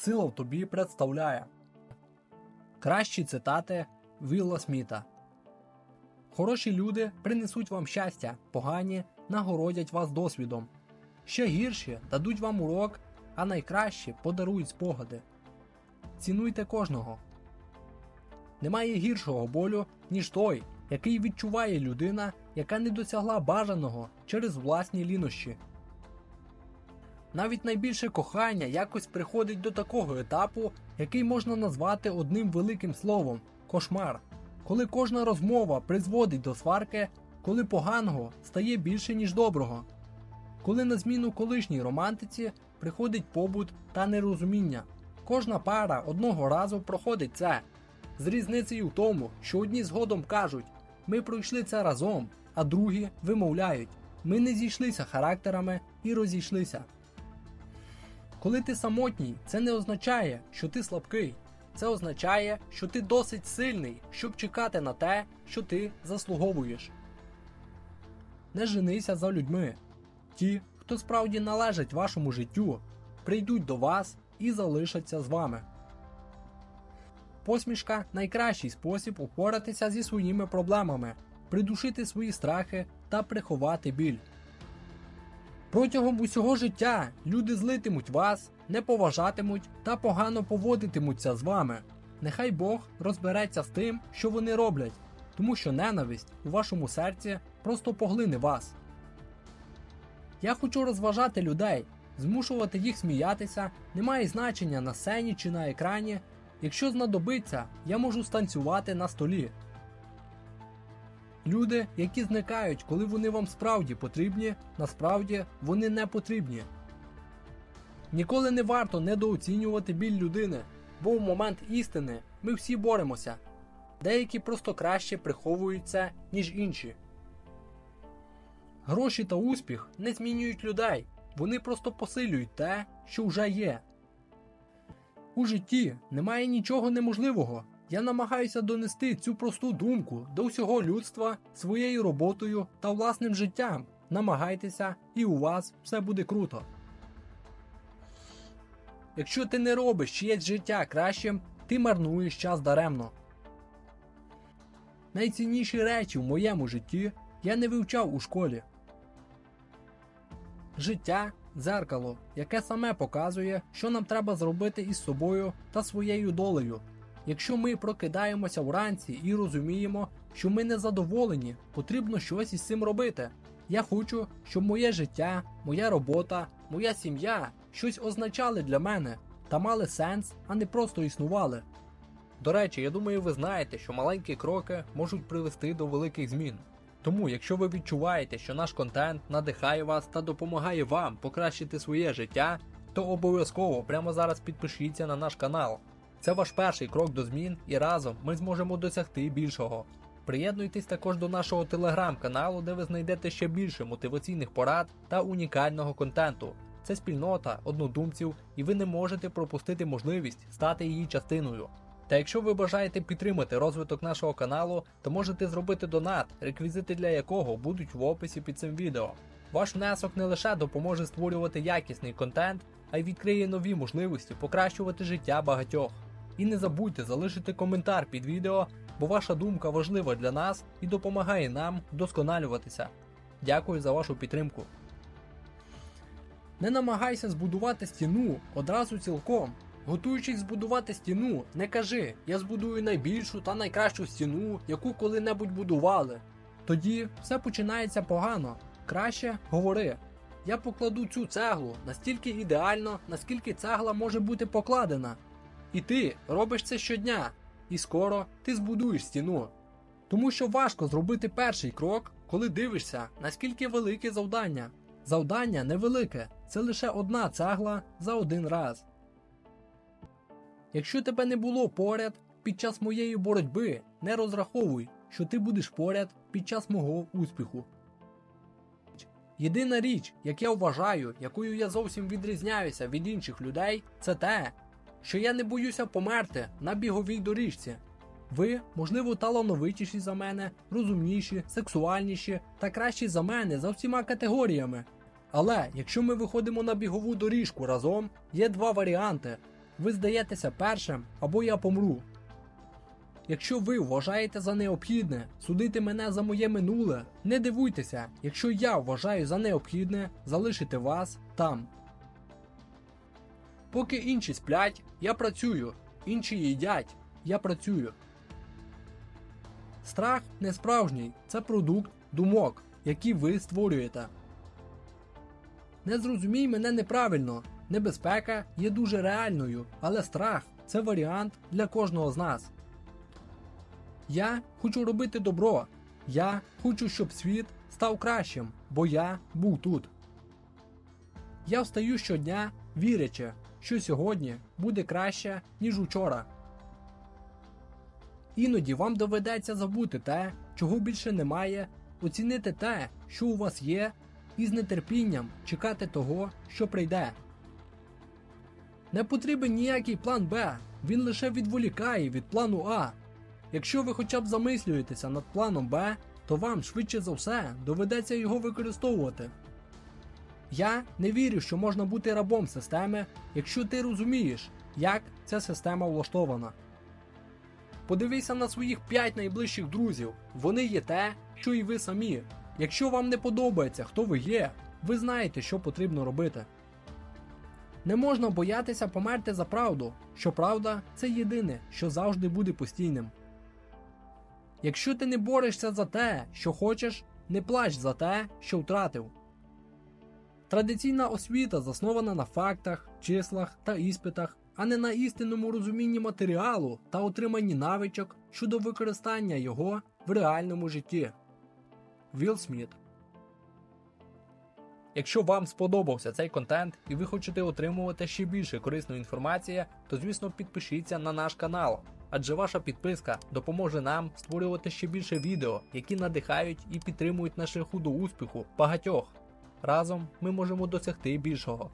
сила в тобі представляє. Кращі цитати Вілла Сміта. Хороші люди принесуть вам щастя, погані нагородять вас досвідом. Ще гірші дадуть вам урок, а найкращі подарують спогади. Цінуйте кожного. Немає гіршого болю, ніж той, який відчуває людина, яка не досягла бажаного через власні лінощі. Навіть найбільше кохання якось приходить до такого етапу, який можна назвати одним великим словом кошмар. Коли кожна розмова призводить до сварки, коли поганого стає більше, ніж доброго, коли на зміну колишній романтиці приходить побут та нерозуміння. Кожна пара одного разу проходить це. З різницею в тому, що одні згодом кажуть, ми пройшли це разом, а другі вимовляють, ми не зійшлися характерами і розійшлися. Коли ти самотній, це не означає, що ти слабкий. Це означає, що ти досить сильний, щоб чекати на те, що ти заслуговуєш. Не женися за людьми. Ті, хто справді належать вашому життю, прийдуть до вас і залишаться з вами. Посмішка найкращий спосіб упоратися зі своїми проблемами, придушити свої страхи та приховати біль. Протягом усього життя люди злитимуть вас, не поважатимуть та погано поводитимуться з вами. Нехай Бог розбереться з тим, що вони роблять, тому що ненависть у вашому серці просто поглине вас. Я хочу розважати людей, змушувати їх сміятися, немає значення на сцені чи на екрані. Якщо знадобиться, я можу станцювати на столі. Люди, які зникають, коли вони вам справді потрібні, насправді вони не потрібні. Ніколи не варто недооцінювати біль людини, бо в момент істини ми всі боремося. Деякі просто краще приховують це, ніж інші. Гроші та успіх не змінюють людей, вони просто посилюють те, що вже є. У житті немає нічого неможливого. Я намагаюся донести цю просту думку до всього людства своєю роботою та власним життям. Намагайтеся, і у вас все буде круто. Якщо ти не робиш чиєсь життя кращим, ти марнуєш час даремно. Найцінніші речі в моєму житті я не вивчав у школі. Життя дзеркало, яке саме показує, що нам треба зробити із собою та своєю долею. Якщо ми прокидаємося вранці і розуміємо, що ми не задоволені, потрібно щось із цим робити. Я хочу, щоб моє життя, моя робота, моя сім'я щось означали для мене та мали сенс, а не просто існували. До речі, я думаю, ви знаєте, що маленькі кроки можуть привести до великих змін. Тому, якщо ви відчуваєте, що наш контент надихає вас та допомагає вам покращити своє життя, то обов'язково прямо зараз підпишіться на наш канал. Це ваш перший крок до змін, і разом ми зможемо досягти більшого. Приєднуйтесь також до нашого телеграм-каналу, де ви знайдете ще більше мотиваційних порад та унікального контенту. Це спільнота однодумців, і ви не можете пропустити можливість стати її частиною. Та якщо ви бажаєте підтримати розвиток нашого каналу, то можете зробити донат, реквізити для якого будуть в описі під цим відео. Ваш внесок не лише допоможе створювати якісний контент, а й відкриє нові можливості покращувати життя багатьох. І не забудьте залишити коментар під відео, бо ваша думка важлива для нас і допомагає нам вдосконалюватися. Дякую за вашу підтримку. Не намагайся збудувати стіну одразу цілком. Готуючись збудувати стіну, не кажи, я збудую найбільшу та найкращу стіну, яку коли-небудь будували. Тоді все починається погано. Краще говори. Я покладу цю цеглу настільки ідеально, наскільки цегла може бути покладена. І ти робиш це щодня, і скоро ти збудуєш стіну. Тому що важко зробити перший крок, коли дивишся, наскільки велике завдання. Завдання невелике, це лише одна цегла за один раз. Якщо тебе не було поряд під час моєї боротьби, не розраховуй, що ти будеш поряд під час мого успіху. Єдина річ, як я вважаю, якою я зовсім відрізняюся від інших людей, це те, що я не боюся померти на біговій доріжці. Ви, можливо, талановитіші за мене, розумніші, сексуальніші та кращі за мене за всіма категоріями. Але якщо ми виходимо на бігову доріжку разом, є два варіанти. ви здаєтеся першим або я помру. Якщо ви вважаєте за необхідне судити мене за моє минуле, не дивуйтеся, якщо я вважаю за необхідне залишити вас там. Поки інші сплять, я працюю, інші їдять, я працюю. Страх не справжній, це продукт думок, які ви створюєте. Не зрозумій мене неправильно. Небезпека є дуже реальною, але страх це варіант для кожного з нас. Я хочу робити добро. Я хочу, щоб світ став кращим, бо я був тут. Я встаю щодня, вірячи, що сьогодні буде краще, ніж учора. Іноді вам доведеться забути те, чого більше немає, оцінити те, що у вас є, і з нетерпінням чекати того, що прийде. Не потрібен ніякий план Б, він лише відволікає від плану А. Якщо ви хоча б замислюєтеся над планом Б, то вам швидше за все доведеться його використовувати. Я не вірю, що можна бути рабом системи, якщо ти розумієш, як ця система влаштована. Подивися на своїх 5 найближчих друзів. Вони є те, що і ви самі. Якщо вам не подобається, хто ви є, ви знаєте, що потрібно робити. Не можна боятися померти за правду, що правда це єдине, що завжди буде постійним. Якщо ти не борешся за те, що хочеш, не плач за те, що втратив. Традиційна освіта заснована на фактах, числах та іспитах, а не на істинному розумінні матеріалу та отриманні навичок щодо використання його в реальному житті. Вілл Сміт Якщо вам сподобався цей контент і ви хочете отримувати ще більше корисної інформації, то звісно підпишіться на наш канал, адже ваша підписка допоможе нам створювати ще більше відео, які надихають і підтримують на шляху до успіху багатьох. Разом ми можемо досягти більшого.